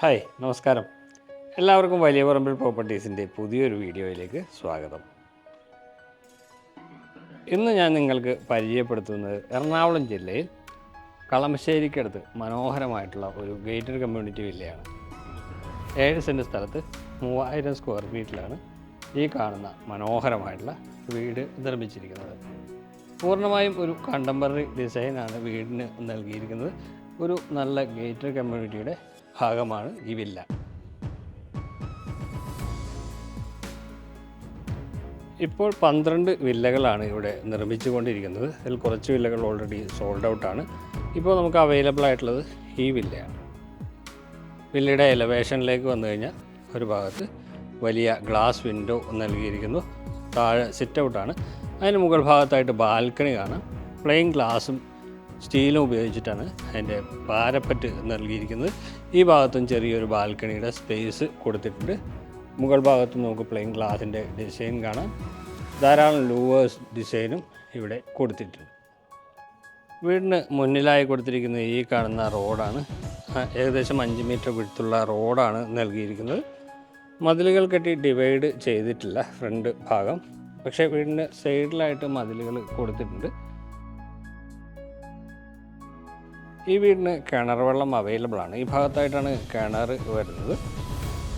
Hi നമസ്കാരം. എല്ലാവർക്കും വലിയ പറമ്പിൽ പ്രോപ്പർട്ടീസിന്റെ പുതിയൊരു വീഡിയോയിലേക്ക് സ്വാഗതം. ഇന്ന് ഞാൻ നിങ്ങൾക്ക് പരിചയപ്പെടുത്തുന്നത് എറണാകുളം ജില്ലയിൽ കളമശ്ശേരിക്കടുത്ത് മനോഹരമായിട്ടുള്ള ഒരു ഗേറ്റഡ് കമ്മ്യൂണിറ്റി വില്ലയാണ്. ഏഴ് സെന്റ് സ്ഥലത്ത് മൂവായിരം സ്ക്വയർ ഫീറ്റിലാണ് ഈ കാണുന്ന മനോഹരമായിട്ടുള്ള വീട് നിർമ്മിച്ചിരിക്കുന്നത്. പൂർണമായും ഒരു കണ്ടംപററി ഡിസൈനാണ് വീടിന് നൽകിയിരിക്കുന്നത്. ഒരു നല്ല ഗേറ്റഡ് കമ്മ്യൂണിറ്റിയുടെ ഭാഗമാണ് ഈ വില്ല. ഇപ്പോൾ പന്ത്രണ്ട് വില്ലകളാണ് ഇവിടെ നിർമ്മിച്ചുകൊണ്ടിരിക്കുന്നത് അതിൽ കുറച്ച് വില്ലകൾ ഓൾറെഡി സോൾഡ് ഔട്ടാണ് ഇപ്പോൾ നമുക്ക് അവൈലബിൾ ആയിട്ടുള്ളത് ഈ വില്ലയാണ്. വില്ലയുടെ എലവേഷനിലേക്ക് വന്നു കഴിഞ്ഞാൽ ഒരു ഭാഗത്ത് വലിയ ഗ്ലാസ് വിൻഡോ നൽകിയിരിക്കുന്നു. താഴെ സിറ്റ് ഔട്ടാണ് അതിന് മുകൾ ഭാഗത്തായിട്ട് ബാൽക്കണി കാണാം. പ്ലെയിൻ ഗ്ലാസും സ്റ്റീലും ഉപയോഗിച്ചിട്ടാണ് അതിന്റെ പാരപ്പറ്റ് നൽകിയിരിക്കുന്നത്. ഈ ഭാഗത്തും ചെറിയൊരു ബാൽക്കണിയുടെ സ്പേസ് കൊടുത്തിട്ടുണ്ട്. മുകൾ ഭാഗത്തും നമുക്ക് പ്ലെയിൻ ഗ്ലാസിന്റെ ഡിസൈൻ കാണാം. ധാരാളം ലൂവേഴ്സ് ഡിസൈനും ഇവിടെ കൊടുത്തിട്ടുണ്ട്. വീടിന് മുന്നിലായി കൊടുത്തിരിക്കുന്ന ഈ കാണുന്ന റോഡാണ്. ഏകദേശം അഞ്ച് മീറ്റർ വിടുത്തുള്ള റോഡാണ് നൽകിയിരിക്കുന്നത്. മതിലുകൾ കെട്ടി ഡിവൈഡ് ചെയ്തിട്ടില്ല ഫ്രണ്ട് ഭാഗം. പക്ഷേ വീടിന്റെ സൈഡിലായിട്ട് മതിലുകൾ കൊടുത്തിട്ടുണ്ട്. ഈ വീടിന് കിണർ വെള്ളം അവൈലബിൾ ആണ്. ഈ ഭാഗത്തായിട്ടാണ് കിണർ വരുന്നത്.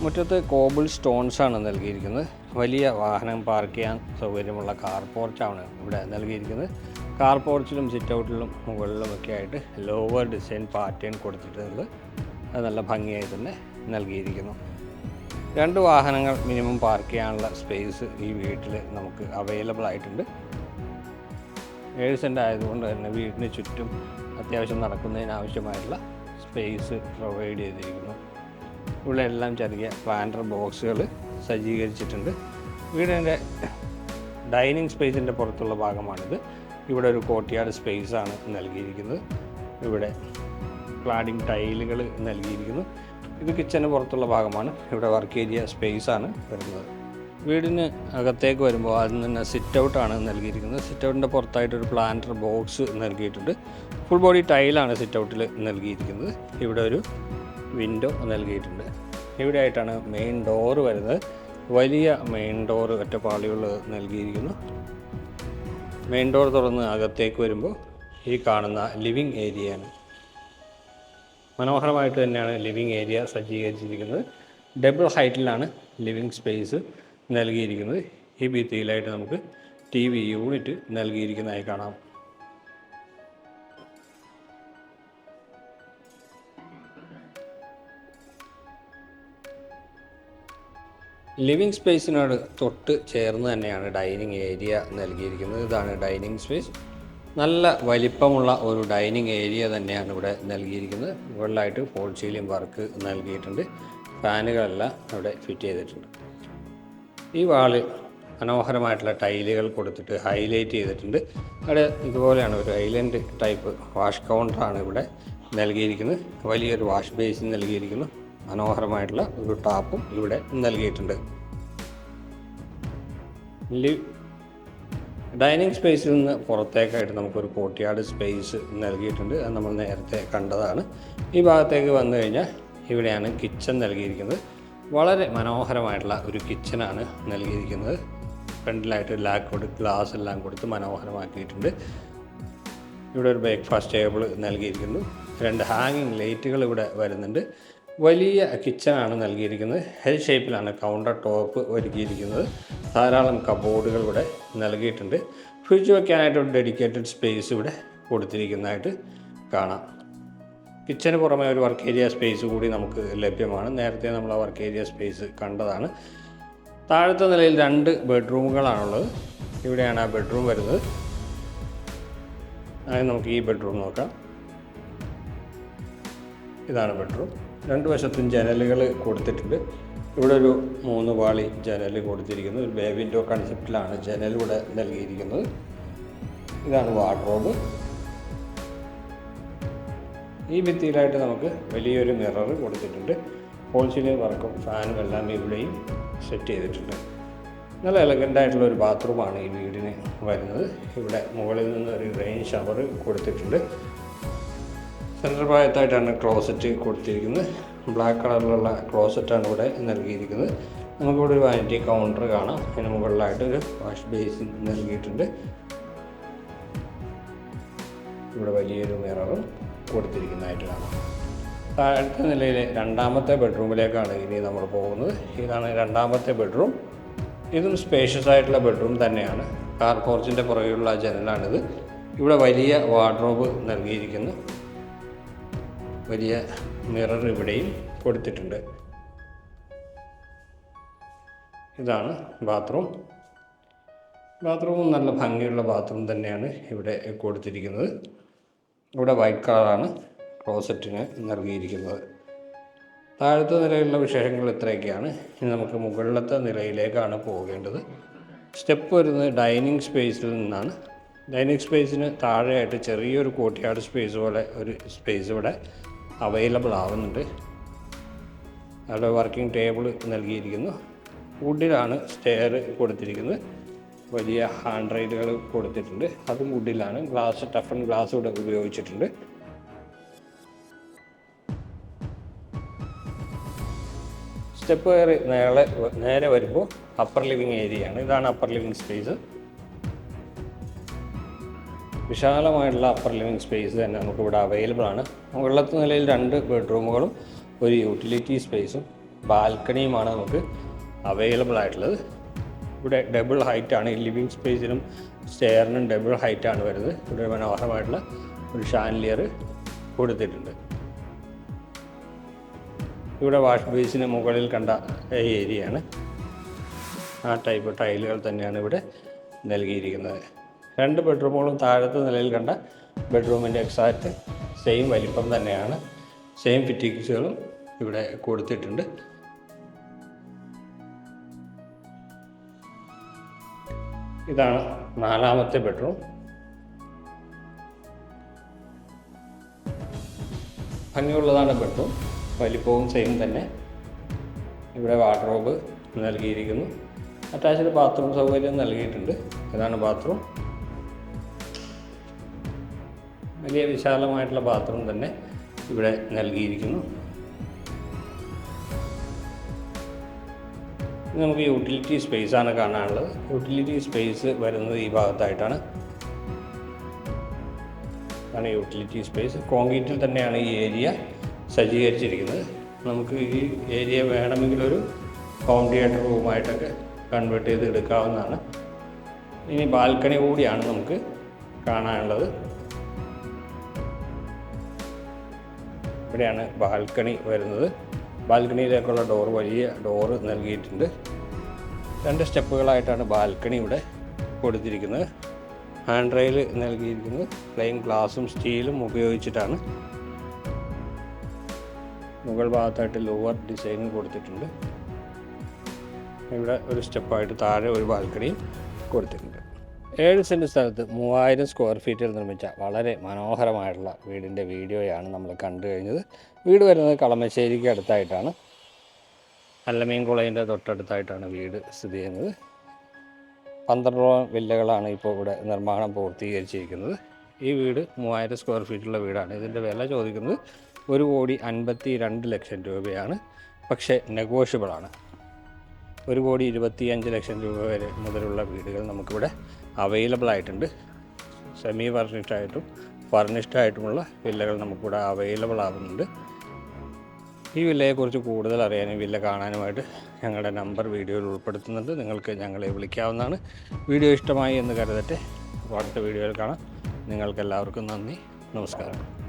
മുറ്റത്ത് കോബിൾ സ്റ്റോൺസ് ആണ് നൽകിയിരിക്കുന്നത്. വലിയ വാഹനം പാർക്ക് ചെയ്യാൻ സൗകര്യമുള്ള കാർ പോർച്ചാണ് ഇവിടെ നൽകിയിരിക്കുന്നത്. കാർ പോർച്ചിലും സിറ്റ് ഔട്ടിലും മുകളിലും ഒക്കെ ആയിട്ട് ലോവർ ഡിസൈൻ പാറ്റേൺ കൊടുത്തിട്ടുണ്ട് അത് നല്ല ഭംഗിയായി തന്നെ നൽകിയിരിക്കുന്നു. രണ്ട് വാഹനങ്ങൾ മിനിമം പാർക്ക് ചെയ്യാനുള്ള സ്പേസ് ഈ വീട്ടിൽ നമുക്ക് അവൈലബിൾ ആയിട്ടുണ്ട്. ഏഴ് സെന്റ് ആയതുകൊണ്ട് തന്നെ വീടിന് ചുറ്റും അത്യാവശ്യം നടക്കുന്നതിന് ആവശ്യമായിട്ടുള്ള സ്പേസ് പ്രൊവൈഡ് ചെയ്തിരിക്കുന്നു. ഇവിടെ എല്ലാം ചെറിയ പ്ലാന്റർ ബോക്സുകൾ സജ്ജീകരിച്ചിട്ടുണ്ട്. വീടിന്റെ ഡൈനിങ് സ്പേസിന്റെ പുറത്തുള്ള ഭാഗമാണിത്. ഇവിടെ ഒരു കോർട്ട്യാർഡ് സ്പേസാണ് നൽകിയിരിക്കുന്നത്. ഇവിടെ ക്ലാഡിംഗ് ടൈലുകൾ നൽകിയിരിക്കുന്നു. ഇത് കിച്ചന് പുറത്തുള്ള ഭാഗമാണ്. ഇവിടെ വർക്ക് ഏരിയ സ്പേസാണ് വരുന്നത്. വീടിന് അകത്തേക്ക് വരുമ്പോൾ ആദ്യം തന്നെ സിറ്റ് ഔട്ടാണ് നൽകിയിരിക്കുന്നത്. സിറ്റ് ഔട്ടിന്റെ പുറത്തായിട്ട് ഒരു പ്ലാന്റർ ബോക്സ് നൽകിയിട്ടുണ്ട്. ഫുൾ ബോഡി ടൈലാണ് സിറ്റ് ഔട്ടിൽ നൽകിയിരിക്കുന്നത്. ഇവിടെ ഒരു വിൻഡോ നൽകിയിട്ടുണ്ട്. ഇവിടെ ആയിട്ടാണ് മെയിൻ ഡോറ് വരുന്നത്. വലിയ മെയിൻ ഡോറ് ഒറ്റപ്പാളികൾ നൽകിയിരിക്കുന്നു. മെയിൻ ഡോർ തുറന്ന് അകത്തേക്ക് വരുമ്പോൾ ഈ കാണുന്ന ലിവിങ് ഏരിയയാണ് മനോഹരമായിട്ട് തന്നെയാണ് ലിവിങ് ഏരിയ സജ്ജീകരിച്ചിരിക്കുന്നത്. ഡബിൾ ഹൈറ്റിലാണ് ലിവിങ് സ്പേസ് നൽകിയിരിക്കുന്നത് ഈ ഭിത്തിയിലായിട്ട് നമുക്ക് ടി വി യൂണിറ്റ് നൽകിയിരിക്കുന്നതായി കാണാം. ലിവിങ് സ്പേസിനോട് തൊട്ട് ചേർന്ന് തന്നെയാണ് ഡൈനിങ് ഏരിയ നൽകിയിരിക്കുന്നത്. ഇതാണ് ഡൈനിങ് സ്പേസ്. നല്ല വലിപ്പമുള്ള ഒരു ഡൈനിങ് ഏരിയ തന്നെയാണ് ഇവിടെ നൽകിയിരിക്കുന്നത്. മുകളിലായിട്ട് ഫോൾ സീലിംഗ് വർക്ക് നൽകിയിട്ടുണ്ട്. ഫാനുകളെല്ലാം അവിടെ ഫിറ്റ് ചെയ്തിട്ടുണ്ട്. ഈ വാൾ മനോഹരമായിട്ടുള്ള ടൈലുകൾ കൊടുത്തിട്ട് ഹൈലൈറ്റ് ചെയ്തിട്ടുണ്ട്. അവിടെ ഇതുപോലെയാണ് ഒരു ഐലൻഡ് ടൈപ്പ് വാഷ് കൗണ്ടറാണ് ഇവിടെ നൽകിയിരിക്കുന്നത്. വലിയൊരു വാഷ് ബേസിൻ നൽകിയിരിക്കുന്നു. മനോഹരമായിട്ടുള്ള ഒരു ടാപ്പും ഇവിടെ നൽകിയിട്ടുണ്ട്. ലി- ഡൈനിങ് സ്പേസിൽ നിന്ന് പുറത്തേക്കായിട്ട് നമുക്കൊരു കോട്ടിയാട് സ്പേസ് നൽകിയിട്ടുണ്ട്. അത് നമ്മൾ നേരത്തെ കണ്ടതാണ്. ഈ ഭാഗത്തേക്ക് വന്നു കഴിഞ്ഞാൽ ഇവിടെയാണ് കിച്ചൺ നൽകിയിരിക്കുന്നത്. വളരെ മനോഹരമായിട്ടുള്ള ഒരു കിച്ചനാണ് നൽകിയിരിക്കുന്നത്. ഫ്രണ്ടിലായിട്ട് കൊടുത്ത് ഗ്ലാസ് എല്ലാം കൊടുത്ത് മനോഹരമാക്കിയിട്ടുണ്ട്. ഇവിടെ ഒരു ബ്രേക്ക്ഫാസ്റ്റ് ടേബിൾ നൽകിയിരിക്കുന്നു. രണ്ട് ഹാങ്ങിങ് ലൈറ്റുകൾ ഇവിടെ വരുന്നുണ്ട്. വലിയ കിച്ചനാണ് നൽകിയിരിക്കുന്നത്. ഹെൽ ഷേപ്പിലാണ് കൗണ്ടർ ടോപ്പ് ഒരുക്കിയിരിക്കുന്നത്. ധാരാളം കബോർഡുകൾ ഇവിടെ നൽകിയിട്ടുണ്ട്. ഫ്രിഡ്ജ് വയ്ക്കാനായിട്ട് ഒരു ഡെഡിക്കേറ്റഡ് സ്പേസ് ഇവിടെ കൊടുത്തിരിക്കുന്നതായിട്ട് കാണാം. കിച്ചന് പുറമെ ഒരു വർക്ക് ഏരിയ സ്പേസ് കൂടി നമുക്ക് ലഭ്യമാണ്. നേരത്തെ നമ്മൾ ആ വർക്ക് ഏരിയ സ്പേസ് കണ്ടതാണ്. താഴത്തെ നിലയിൽ രണ്ട് ബെഡ്റൂമുകളാണുള്ളത് ഇവിടെയാണ് ആ ബെഡ്റൂം വരുന്നത്. അതായത് നമുക്ക് ഈ ബെഡ്റൂം നോക്കാം. ഇതാണ് ബെഡ്റൂം രണ്ട് വശത്തും ജനലുകൾ കൊടുത്തിട്ടുണ്ട്. ഇവിടെ ഒരു മൂന്ന് പാളി ജനൽ കൊടുത്തിരിക്കുന്നു. ഒരു ബേ വിൻഡോ കൺസെപ്റ്റിലാണ് ജനൽ ഇവിടെ നൽകിയിരിക്കുന്നത്. ഇതാണ് വാർഡ്രോബ് ഈ ഭിത്തിയിലായിട്ട് നമുക്ക് വലിയൊരു മിറർ കൊടുത്തിട്ടുണ്ട്. ഹോൾസിലെ വർക്കും ഫാനും എല്ലാം ഇവിടെയും സെറ്റ് ചെയ്തിട്ടുണ്ട്. നല്ല എലഗന്റ് ആയിട്ടുള്ള ഒരു ബാത്റൂമാണ് ഈ വീടിന് വരുന്നത്. ഇവിടെ മുകളിൽ നിന്ന് ഒരു റെയിൻ ഷവർ കൊടുത്തിട്ടുണ്ട്. സെൻട്രൽ ഭാഗത്തായിട്ടാണ് ക്ലോസറ്റ് കൊടുത്തിരിക്കുന്നത്. ബ്ലാക്ക് കളറിലുള്ള ക്ലോസറ്റാണ് ഇവിടെ നൽകിയിരിക്കുന്നത്. നമുക്കിവിടെ ഒരു വാനിറ്റി കൗണ്ടർ കാണാം. അതിന് മുകളിലായിട്ട് ഒരു വാഷ് ബേസിൻ നൽകിയിട്ടുണ്ട്. ഇവിടെ വലിയൊരു മിററും കൊടുത്തിരിക്കുന്നതായിട്ട് കാണാം താഴത്തെ നിലയിലെ രണ്ടാമത്തെ ബെഡ്റൂമിലേക്കാണ് ഇനി നമ്മൾ പോകുന്നത്. ഇതാണ് രണ്ടാമത്തെ ബെഡ്റൂം. ഇതും സ്പേഷ്യസ് ആയിട്ടുള്ള ബെഡ്റൂം തന്നെയാണ്. കാർ പോർച്ചിന്റെ പുറകെയുള്ള ജനലാണിത്. ഇവിടെ വലിയ വാർഡ്രോബ് നൽകിയിരിക്കുന്നു. വലിയ മിറർ ഇവിടെയും കൊടുത്തിട്ടുണ്ട്. ഇതാണ് ബാത്റൂം ബാത്റൂമും നല്ല ഭംഗിയുള്ള ബാത്റൂം തന്നെയാണ് ഇവിടെ കൊടുത്തിരിക്കുന്നത്. ഇവിടെ വൈറ്റ് കളറാണ് ക്ലോസറ്റിന് നൽകിയിരിക്കുന്നത്. താഴത്തെ നിലയിലുള്ള വിശേഷങ്ങൾ ഇത്രയൊക്കെയാണ്. ഇനി നമുക്ക് മുകളിലത്തെ നിലയിലേക്കാണ് പോകേണ്ടത്. സ്റ്റെപ്പ് വരുന്നത് ഡൈനിങ് സ്പേസിൽ നിന്നാണ്. ഡൈനിങ് സ്പേസിന് താഴെയായിട്ട് ചെറിയൊരു കോട്ടിയാട് സ്പേസ് പോലെ ഒരു സ്പേസ് ഇവിടെ അവൈലബിൾ ആവുന്നുണ്ട്. അവിടെ വർക്കിംഗ് ടേബിൾ നൽകിയിരിക്കുന്നു. വുഡിലാണ് സ്റ്റെയർ കൊടുത്തിരിക്കുന്നത്. വലിയ ഹാൻഡ് റൈലുകൾ കൊടുത്തിട്ടുണ്ട്. അതും വുഡിലാണ് ഗ്ലാസ് ടഫൺ ഗ്ലാസ് ഇവിടെ ഉപയോഗിച്ചിട്ടുണ്ട്. സ്റ്റെപ്പ് കയറി നേരെ നേരെ വരുമ്പോൾ അപ്പർ ലിവിങ് ഏരിയയാണ് ഇതാണ് അപ്പർ ലിവിങ് സ്പേസ് വിശാലമായിട്ടുള്ള അപ്പർ ലിവിങ് സ്പേസ് തന്നെ നമുക്കിവിടെ അവൈലബിൾ ആണ്. മുകളിലത്തെ നിലയിൽ രണ്ട് ബെഡ്റൂമുകളും ഒരു യൂട്ടിലിറ്റി സ്പേസും ബാൽക്കണിയുമാണ് നമുക്ക് അവൈലബിൾ ആയിട്ടുള്ളത്. ഇവിടെ ഡബിൾ ഹൈറ്റാണ് ഈ ലിവിങ് സ്പേസിനും സ്റ്റെയറിനും ഡബിൾ ഹൈറ്റാണ് വരുന്നത്. ഇവിടെ മനോഹരമായിട്ടുള്ള ഒരു ഷാൻലിയർ കൊടുത്തിട്ടുണ്ട്. ഇവിടെ വാഷ് ബേസിന് മുകളിൽ കണ്ട ഏരിയയാണ് ആ ടൈപ്പ് ടൈലുകൾ തന്നെയാണ് ഇവിടെ നൽകിയിരിക്കുന്നത്. രണ്ട് ബെഡ്റൂമുകളും താഴത്തെ നിലയിൽ കണ്ട ബെഡ്റൂമിന്റെ എക്സാക്റ്റ് സെയിം വലിപ്പം തന്നെയാണ്. സെയിം ഫിറ്റിങ്സുകളും ഇവിടെ കൊടുത്തിട്ടുണ്ട്. ഇതാണ് നാലാമത്തെ ബെഡ്റൂം ഭംഗിയുള്ളതാണ് ബെഡ്റൂം വലിപ്പവും സെയിം തന്നെ. ഇവിടെ വാർഡ്രോബ് നൽകിയിരിക്കുന്നു. അറ്റാച്ച്ഡ് ബാത്റൂം സൗകര്യം നൽകിയിട്ടുണ്ട്. ഇതാണ് ബാത്റൂം വലിയ വിശാലമായിട്ടുള്ള ബാത്റൂം തന്നെ ഇവിടെ നൽകിയിരിക്കുന്നു. നമുക്ക് യൂട്ടിലിറ്റി സ്പേസ് ആണ് കാണാനുള്ളത്. യൂട്ടിലിറ്റി സ്പേസ് വരുന്നത് ഈ ഭാഗത്തായിട്ടാണ്. ആണ് യൂട്ടിലിറ്റി സ്പേസ്. കോൺക്രീറ്റിൽ തന്നെയാണ് ഈ ഏരിയ സജ്ജീകരിച്ചിരിക്കുന്നത്. നമുക്ക് ഈ ഏരിയ വേണമെങ്കിൽ ഒരു ഹോം തിയേറ്റർ റൂമായിട്ടൊക്കെ കൺവേർട്ട് ചെയ്ത് എടുക്കാവുന്നതാണ്. ഇനി ബാൽക്കണി കൂടിയാണ് നമുക്ക് കാണാനുള്ളത്. ഇവിടെയാണ് ബാൽക്കണി വരുന്നത്. ബാൽക്കണിയിലേക്കുള്ള ഡോർ വലിയ ഡോറ് നൽകിയിട്ടുണ്ട്. രണ്ട് സ്റ്റെപ്പുകളായിട്ടാണ് ബാൽക്കണി ഇവിടെ കൊടുത്തിരിക്കുന്നത്. ഹാൻഡ് റെയിൽ നൽകിയിരിക്കുന്നത്. പ്ലെയിൻ ഗ്ലാസും സ്റ്റീലും ഉപയോഗിച്ചിട്ടാണ്. മുകൾ ഭാഗത്തായിട്ട് ലോവർ ഡിസൈൻ കൊടുത്തിട്ടുണ്ട്. ഇവിടെ ഒരു സ്റ്റെപ്പായിട്ട് താഴെ ഒരു ബാൽക്കണിയും കൊടുത്തിട്ടുണ്ട്. ഏഴ് സെന്റ് സ്ഥലത്ത് മൂവായിരം സ്ക്വയർ ഫീറ്റിൽ നിർമ്മിച്ച വളരെ മനോഹരമായിട്ടുള്ള വീടിന്റെ വീഡിയോയാണ് നമ്മൾ കണ്ടു കഴിഞ്ഞത്. വീട് വരുന്നത് കളമശ്ശേരിക്ക് അടുത്തായിട്ടാണ്. അല്ലമീൻ കുളയിന്റെ തൊട്ടടുത്തായിട്ടാണ് വീട് സ്ഥിതി ചെയ്യുന്നത്. പന്ത്രണ്ടോളം വില്ലകളാണ് ഇപ്പോൾ ഇവിടെ നിർമ്മാണം പൂർത്തീകരിച്ചിരിക്കുന്നത്. ഈ വീട് മൂവായിരം സ്ക്വയർ ഫീറ്റുള്ള വീടാണ്. ഇതിന്റെ വില ചോദിക്കുന്നത് ഒരു കോടി അൻപത്തി രണ്ട് ലക്ഷം രൂപയാണ്. പക്ഷേ നെഗോഷ്യബിളാണ് ഒരു കോടി ഇരുപത്തിയഞ്ച് ലക്ഷം രൂപ വരെ മുതലുള്ള വീടുകൾ നമുക്കിവിടെ അവൈലബിൾ ആയിട്ടുണ്ട്. സെമി ഫർണിഷ്ഡ് ആയിട്ടും ഫർണിഷ്ഡ് ആയിട്ടുമുള്ള വില്ലകൾ നമുക്കിവിടെ അവൈലബിൾ ആകുന്നുണ്ട് ഈ വില്ലയെക്കുറിച്ച് കൂടുതൽ അറിയാനും വില്ല കാണാനുമായിട്ട് ഞങ്ങളുടെ നമ്പർ വീഡിയോയിൽ ഉൾപ്പെടുത്തുന്നുണ്ട്. നിങ്ങൾക്ക് ഞങ്ങളെ വിളിക്കാവുന്നതാണ്. വീഡിയോ ഇഷ്ടമായി എന്ന് കരുതട്ടെ. അടുത്ത വീഡിയോയിൽ കാണാം. നിങ്ങൾക്കെല്ലാവർക്കും നന്ദി. നമസ്കാരം.